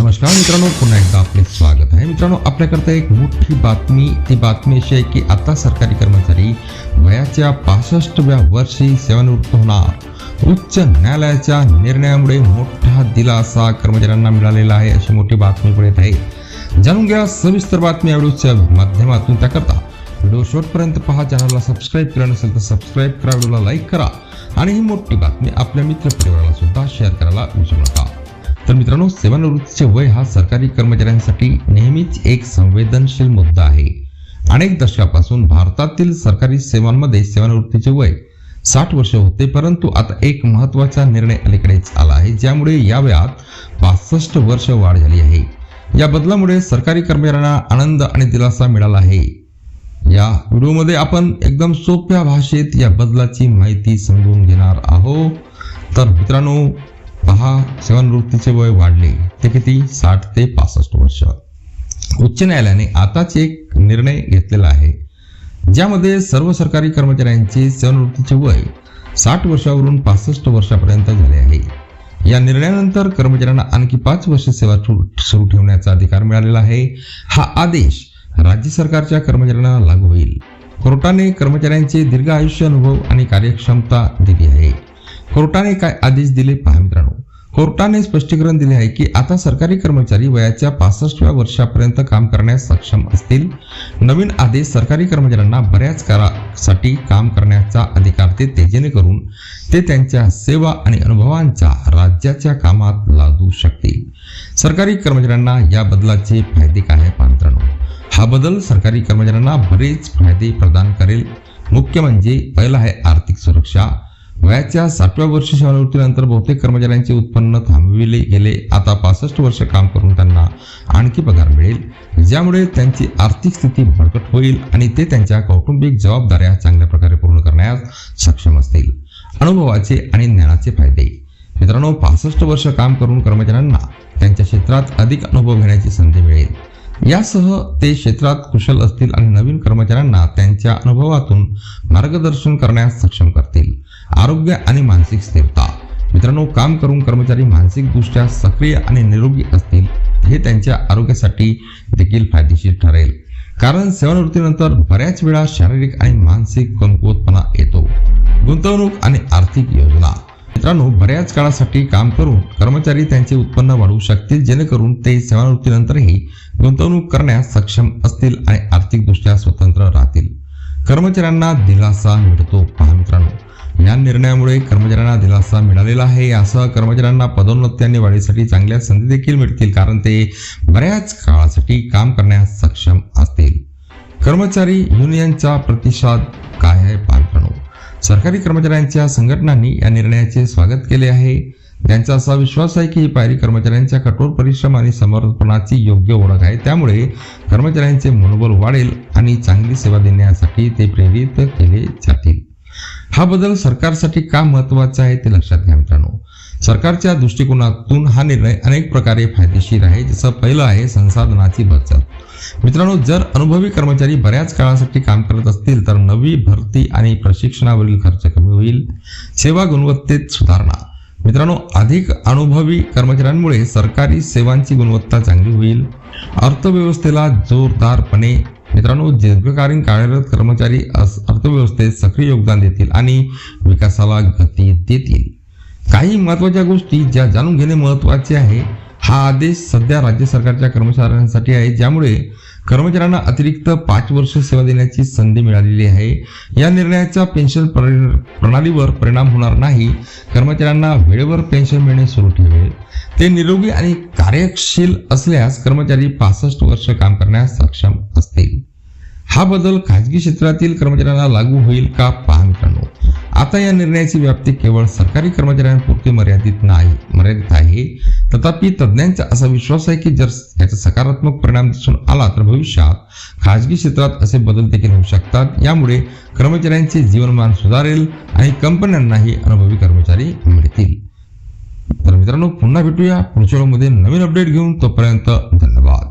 नमस्कार मित्रांनो पुन्हा एकदा आपले स्वागत आहे. मित्रांनो आपल्याकरता एक मोठी बातमी ती बातमी अशी आहे की आता सरकारी कर्मचारी वयाच्या पासष्टव्या वर्षी सेवानिवृत्त होणार. उच्च न्यायालयाच्या निर्णयामुळे मोठा दिलासा कर्मचाऱ्यांना मिळालेला आहे अशी मोठी बातमी पण येत आहे. जाणून घ्या सविस्तर बातमी यावेळीच्या माध्यमातून. त्याकरता व्हिडिओ शेवटपर्यंत पहा चॅनलला सबस्क्राईब केलं नसेल तर सबस्क्राईब करा व्हिडिओला लाईक करा. आणि ही मोठी बातमी आपल्या मित्रपरिवाराला सुद्धा शेअर करायला विसरू नका. तर मित्रांनो सेवानिवृत्तीचे वय हा सरकारी कर्मचाऱ्यांसाठी नेहमीच एक संवेदनशील मुद्दा आहे. अनेक दशकापासून भारतातील सरकारी सेवांमध्ये सेवानिवृत्तीचे वय साठ वर्ष होते परंतु आता एक महत्त्वाचा निर्णय अलीकडेच आला आहे ज्यामुळे या वयात पासष्ट वर्ष वाढ झाली आहे. या बदलामुळे सरकारी कर्मचाऱ्यांना आनंद आणि दिलासा मिळाला आहे. या व्हिडिओमध्ये आपण एकदम सोप्या भाषेत या बदलाची माहिती समजून घेणार आहोत. तर मित्रांनो पहा सेवानिवृत्तीचे वय वाढले ते किती? साठ ते पासष्ट वर्ष. उच्च न्यायालयाने आताच एक निर्णय घेतलेला आहे ज्यामध्ये सर्व सरकारी कर्मचाऱ्यांचे सेवानिवृत्तीचे वय साठ वर्षावरून पासष्ट वर्षापर्यंत झाले आहे. या निर्णयानंतर कर्मचाऱ्यांना आणखी पाच वर्ष सेवा सुरू सुरू ठेवण्याचा अधिकार मिळालेला आहे. हा आदेश राज्य सरकारच्या कर्मचाऱ्यांना लागू होईल. कोर्टाने कर्मचाऱ्यांचे दीर्घ आयुष्य अनुभव आणि कार्यक्षमता दिली आहे. कोर्टाने काय आदेश दिले पहा मित्रांनो. कोर्टाने स्पष्टीकरण दिले आहे की आता सरकारी कर्मचारी वयाच्या पासष्टव्या वर्षापर्यंत काम करण्यास सक्षम असतील. नवीन आदेश सरकारी कर्मचाऱ्यांना बऱ्याच काळासाठी काम करण्याचा अधिकार देते जेणेकरून ते त्यांच्या सेवा आणि अनुभवांच्या राज्याच्या कामात लादू शकतील. सरकारी कर्मचाऱ्यांना या बदलाचे फायदे काय आहे हा बदल सरकारी कर्मचाऱ्यांना बरेच फायदे प्रदान करेल. मुख्य म्हणजे पहिला आहे आर्थिक सुरक्षा. वयाच्या सातव्या वर्षी सेवानिवृत्तीनंतर बहुतेक कर्मचाऱ्यांचे उत्पन्न थांबविले गेले. आता पासष्ट वर्ष काम करून त्यांना आणखी पगार मिळेल. ज्यामुळे त्यांची आर्थिक स्थिती बळकट होईल आणि ते त्यांच्या कौटुंबिक जबाबदाऱ्या चांगल्या प्रकारे पूर्ण करण्यास सक्षम असतील. अनुभवाचे आणि ज्ञानाचे फायदे. मित्रांनो पासष्ट वर्ष काम करून कर्मचाऱ्यांना त्यांच्या क्षेत्रात अधिक अनुभव घेण्याची संधी मिळेल. यासह ते क्षेत्रात कुशल असतील आणि नवीन कर्मचाऱ्यांना त्यांच्या अनुभवातून मार्गदर्शन करण्यास सक्षम करतील. आरोग्य आणि मानसिक स्थिरता. मित्रांनो काम करून कर्मचारी मानसिकदृष्ट्या सक्रिय आणि निरोगी असतील हे त्यांच्या आरोग्यासाठी देखील फायदेशीर ठरेल. कारण सेवानिवृत्तीनंतर बऱ्याच वेळा शारीरिक आणि मानसिक कमकुवतपणा येतो. गुंतवणूक आणि आर्थिक योजना. मित्रांनो बऱ्याच काळासाठी काम करून कर्मचारी त्यांचे उत्पन्न वाढवू शकतील जेणेकरून ते सेवानिवृत्तीनंतरही गुंतवणूक करण्यास सक्षम असतील आणि आर्थिकदृष्ट्या स्वतंत्र राहतील. कर्मचाऱ्यांना दिलासा मिळतो. पहा मित्रांनो या निर्णयामुळे कर्मचाऱ्यांना दिलासा मिळालेला आहे. यासह कर्मचाऱ्यांना पदोन्नती आणि वाढीसाठी चांगल्या संधी देखील मिळतील कारण ते बऱ्याच काळासाठी काम करण्यास सक्षम असतील. कर्मचारी युनियनचा प्रतिसाद काय आहे पहा सरकारी कर्मचाऱ्यांच्या संघटनांनी या निर्णयाचे स्वागत केले आहे. त्यांचा असा विश्वास आहे की ही पायरी कर्मचाऱ्यांच्या कठोर परिश्रम आणि समर्पणाची योग्य ओळख आहे. त्यामुळे कर्मचाऱ्यांचे मनोबल वाढेल आणि चांगली सेवा देण्यासाठी ते प्रेरित केले जातील. हा बदल सरकारसाठी का महत्त्वाचा आहे ते लक्षात घ्या मित्रांनो. सरकारच्या दृष्टिकोनातून हा निर्णय अनेक प्रकारे फायदेशीर आहे. जसं पहिलं आहे संसाधनाची बचत. मित्रांनो जर अनुभवी कर्मचारी बऱ्याच काळासाठी काम करत असतील तर नवी भरती आणि प्रशिक्षणावरील खर्च कमी होईल. सेवा गुणवत्तेत सुधारणा. मित्रांनो अधिक अनुभवी कर्मचाऱ्यांमुळे सरकारी सेवांची गुणवत्ता चांगली होईल. अर्थव्यवस्थेला जोरदारपणे मित्रांनो दीर्घकालीन कार्यरत कर्मचारी अर्थव्यवस्थेत सक्रिय योगदान देतील आणि विकासाला गती देतील. काही महत्त्वाच्या गोष्टी ज्या जाणून घेणे महत्त्वाचे आहे हा आदेश सध्या राज्य सरकारच्या कर्मचाऱ्यांसाठी आहे ज्यामुळे कर्मचाऱ्यांना अतिरिक्त पाच वर्ष सेवा देण्याची संधी मिळालेली आहे. या निर्णयाचा पेन्शन प्रणालीवर परिणाम होणार नाही. कर्मचाऱ्यांना वेळेवर पेन्शन मिळणे सुरू ठेवेल. ते निरोगी आणि कार्यशील असल्यास कर्मचारी पासष्ट वर्ष काम करण्यास सक्षम असतील. हा बदल खाजगी क्षेत्रातील कर्मचाऱ्यांना लागू होईल का पहा मित्रांनो आता या निर्णयाची व्याप्ती केवळ सरकारी कर्मचाऱ्यांपुरती मर्यादित नाही मर्यादित आहे. तथापि तज्ज्ञांचा असा विश्वास आहे की जर याचा सकारात्मक परिणाम दिसून आला तर भविष्यात खाजगी क्षेत्रात असे बदल देखील होऊ शकतात. यामुळे कर्मचाऱ्यांचे जीवनमान सुधारेल आणि कंपन्यांनाही अनुभवी कर्मचारी मिळतील. तर मित्रांनो पुन्हा भेटूया पुढच्या वेळेमध्ये नवीन अपडेट घेऊन. तोपर्यंत धन्यवाद.